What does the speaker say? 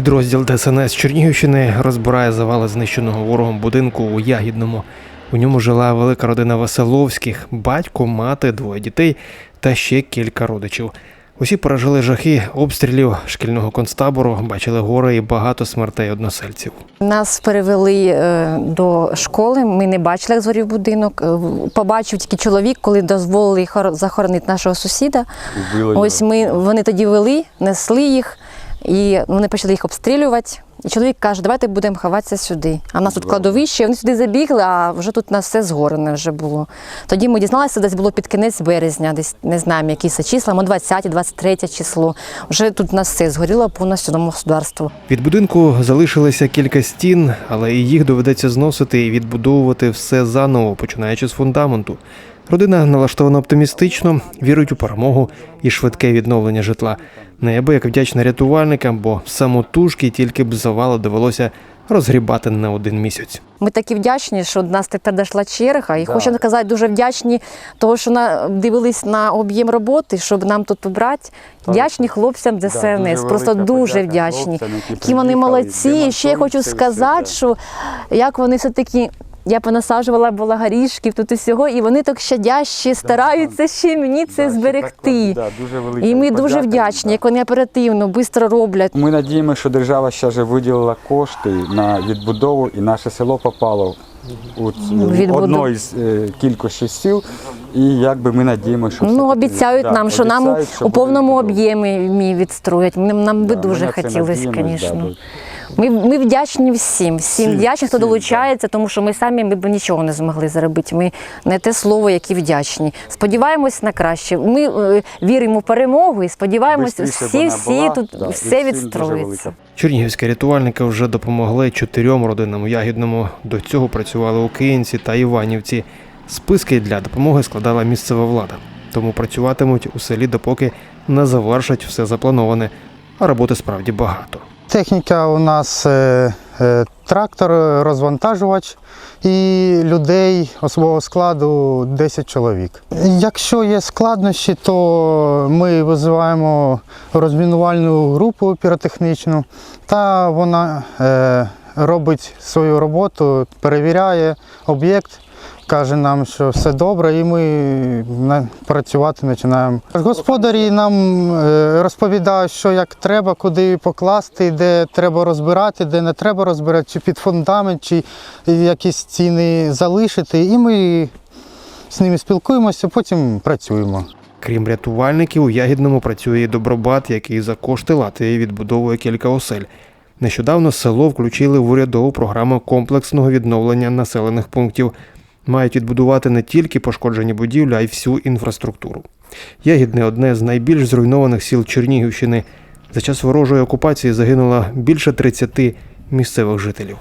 Підрозділ ДСНС Чернігівщини розбирає завали знищеного ворогом будинку у Ягідному. У ньому жила велика родина Веселовських, батько, мати, двоє дітей та ще кілька родичів. Усі пережили жахи обстрілів шкільного концтабору, бачили гори і багато смертей односельців. Нас перевели е, до школи. Ми не бачили, як згорів будинок. Е, Побачив тільки чоловік, коли дозволили хор- захоронити нашого сусіда. Ось ми вони тоді вели, несли їх, і вони почали їх обстрілювати. І чоловік каже, давайте будемо ховатися сюди. А в нас тут кладовище, вони сюди забігли, а вже тут у нас все згорене вже було. Тоді ми дізналися, десь було під кінець березня, десь не знаємо, які це числа, мо 20 23 число. Вже тут нас все згоріло повністю домогосподарство. Від будинку залишилося кілька стін, але і їх доведеться зносити і відбудовувати все заново, починаючи з фундаменту. Родина налаштована оптимістично, вірують у перемогу і швидке відновлення житла. Неабияк вдячна рятувальникам, бо самотужки тільки б завали довелося розгрібати не один місяць. Ми такі вдячні, що до нас тепер дійшла черга. І хочу сказати, дуже вдячні, того, що на, дивились на об'єм роботи, щоб нам тут побрати. Вдячні хлопцям ДСНС. Просто дуже вдячні. Які вони молодці. І ще я хочу сказати, що як вони все-таки. Я понасаджувала була горішків тут усього, і вони так щадяще стараються ще мені це зберегти. І ми дуже вдячні, як вони оперативно, швидко роблять. Ми надіємося, що держава ще вже виділила кошти на відбудову, і наше село попало у ц- Відбудов- одно із е, кількості сіл. І якби ми надіємося, що Ну, обіцяють да, нам, що нам що у повному об'ємі відстроять. Нам, нам би Да, дуже хотілося, звісно. Ми, ми вдячні всім, всім Всім, вдячні, хто всім, долучається, тому що ми самі ми б нічого не змогли зробити. Ми не те слово, які вдячні. Сподіваємось на краще. Ми е, віримо в перемогу і сподіваємось, Бистріше всі всі була, тут да, все відстроїться. Чернігівські рятувальники вже допомогли чотирьом родинам у Ягідному. До цього працювали у Київці та Іванівці. Списки для допомоги складала місцева влада. Тому працюватимуть у селі, допоки не завершать все заплановане, а роботи справді багато. Техніка у нас е, е, трактор, розвантажувач і людей особового складу 10 чоловік. Якщо є складнощі, то ми визиваємо розмінувальну групу піротехнічну, та вона е, робить свою роботу, перевіряє об'єкт. Каже нам, що все добре, і ми працювати починаємо. Господарі нам е, розповідають, що як треба, куди покласти, де треба розбирати, де не треба розбирати, чи під фундамент, чи якісь стіни залишити. І ми з ними спілкуємося, потім працюємо. Крім рятувальників, у Ягідному працює добробат, який за кошти Латвії відбудовує кілька осель. Нещодавно село включили в урядову програму комплексного відновлення населених пунктів. Мають відбудувати не тільки пошкоджені будівлі, а й всю інфраструктуру. Ягідне одне з найбільш зруйнованих сіл Чернігівщини. За час ворожої окупації загинуло більше 30 місцевих жителів.